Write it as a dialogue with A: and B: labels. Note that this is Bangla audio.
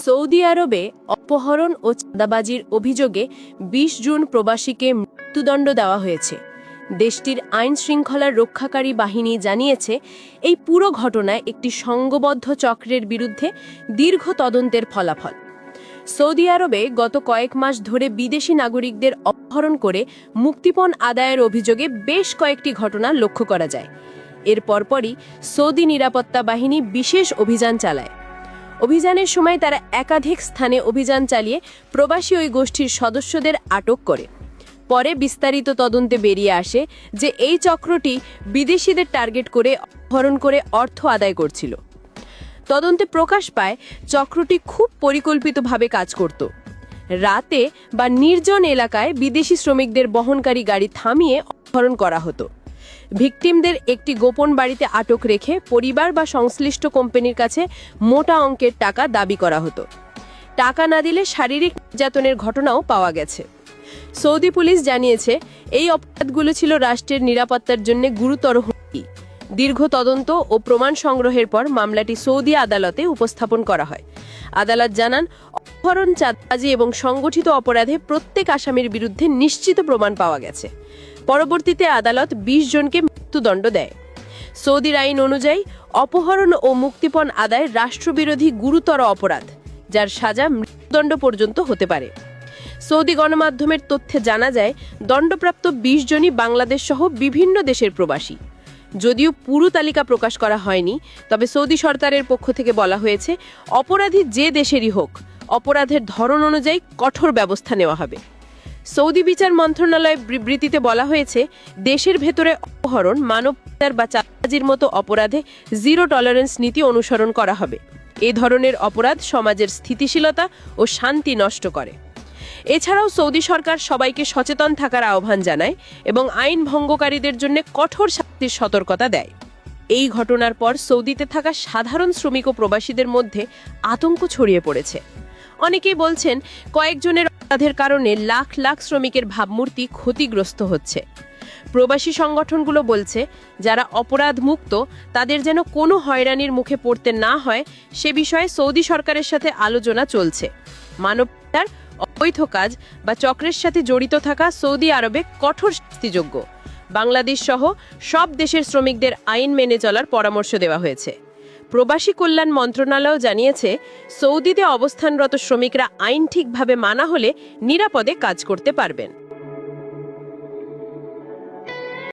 A: সৌদি আরবে অপহরণ ও চাঁদাবাজির অভিযোগে ২০ জুন প্রবাসীকে মৃত্যুদণ্ড দেওয়া হয়েছে। দেশটির আইন শৃঙ্খলার রক্ষাকারী বাহিনী জানিয়েছে, এই পুরো ঘটনায় একটি সংঘবদ্ধ চক্রের বিরুদ্ধে দীর্ঘ তদন্তের ফলাফল। সৌদি আরবে গত কয়েক মাস ধরে বিদেশি নাগরিকদের অপহরণ করে মুক্তিপণ আদায়ের অভিযোগে বেশ কয়েকটি ঘটনা লক্ষ্য করা যায়। এর পরপরই সৌদি নিরাপত্তা বাহিনী বিশেষ অভিযান চালায়। অভিযানের সময় তারা একাধিক স্থানে অভিযান চালিয়ে প্রবাসী ওই গোষ্ঠীর সদস্যদের আটক করে। পরে বিস্তারিত তদন্তে বেরিয়ে আসে যে এই চক্রটি বিদেশিদের টার্গেট করে অপহরণ করে অর্থ আদায় করছিল। তদন্তে প্রকাশ পায়, চক্রটি খুব পরিকল্পিতভাবে কাজ করত। রাতে বা নির্জন এলাকায় বিদেশি শ্রমিকদের বহনকারী গাড়ি থামিয়ে অপহরণ করা হতো। ভিকটিমদের একটি গোপন বাড়িতে আটক রেখে পরিবার বা সংশ্লিষ্ট কোম্পানির কাছে মোটা অঙ্কের টাকা দাবি করা হতো। টাকা না দিলে শারীরিক নির্যাতনের ঘটনাও পাওয়া গেছে। সৌদি পুলিশ জানিয়েছে, এই অপরাধগুলো ছিল রাষ্ট্রের নিরাপত্তার জন্য গুরুতর হুমকি। দীর্ঘ তদন্ত ও প্রমাণ সংগ্রহের পর মামলাটি সৌদি আদালতে উপস্থাপন করা হয়। আদালত জানান, অপহরণ, চাঁদাবাজি এবং সংগঠিত অপরাধে প্রত্যেক আসামির বিরুদ্ধে নিশ্চিত প্রমাণ পাওয়া গেছে। পরবর্তীতে আদালত ২০ জনকে মৃত্যুদণ্ড দেয়। সৌদির আইন অনুযায়ী, অপহরণ ও মুক্তিপণ আদায় রাষ্ট্রবিরোধী গুরুতর অপরাধ, যার সাজা মৃত্যুদণ্ড পর্যন্ত হতে পারে। সৌদি গণমাধ্যমের তথ্যে জানা যায়, দণ্ডপ্রাপ্ত ২০ জনই বাংলাদেশ সহ বিভিন্ন দেশের প্রবাসী। যদিও পুরো তালিকা প্রকাশ করা হয়নি, তবে সৌদি সরকারের পক্ষ থেকে বলা হয়েছে, অপরাধী যে দেশেরই হোক, অপরাধের ধরন অনুযায়ী কঠোর ব্যবস্থা নেওয়া হবে। সৌদি বিচার মন্ত্রণালয়ের বিবৃতিতে বলা হয়েছে, দেশের ভেতরে অপহরণ, মানব বা চাঁদাবাজির মতো অপরাধে জিরো টলারেন্স নীতি অনুসরণ করা হবে। এ ধরনের অপরাধ সমাজের স্থিতিশীলতা ও শান্তি নষ্ট করে। এছাড়াও সৌদি সরকার সবাইকে সচেতন থাকার আহ্বান জানায় এবং আইন ভঙ্গকারীদের জন্য কঠোর শাস্তির সতর্কতা দেয়। এই ঘটনার পর সৌদিতে থাকা সাধারণ শ্রমিক ও প্রবাসীদের মধ্যে আতঙ্ক ছড়িয়ে পড়েছে। অনেকেই বলছেন, কয়েকজনের অপরাধের কারণে লাখ লাখ শ্রমিকের ভাবমূর্তি ক্ষতিগ্রস্ত হচ্ছে। প্রবাসী সংগঠনগুলো বলছে, যারা অপরাধ মুক্ত তাদের যেন কোনো হয়রানির মুখে পড়তে না হয়, সে বিষয়ে সৌদি সরকারের সাথে আলোচনা চলছে। মানব অবৈধ কাজ বা চক্রের সাথে জড়িত থাকা সৌদি আরবে কঠোর শাস্তিযোগ্য। বাংলাদেশ সহ সব দেশের শ্রমিকদের আইন মেনে চলার পরামর্শ দেওয়া হয়েছে। প্রবাসী কল্যাণ মন্ত্রণালয় জানিয়েছে, সৌদিতে অবস্থানরত শ্রমিকরা আইন ঠিকভাবে মানা হলে নিরাপদে কাজ করতে পারবেন।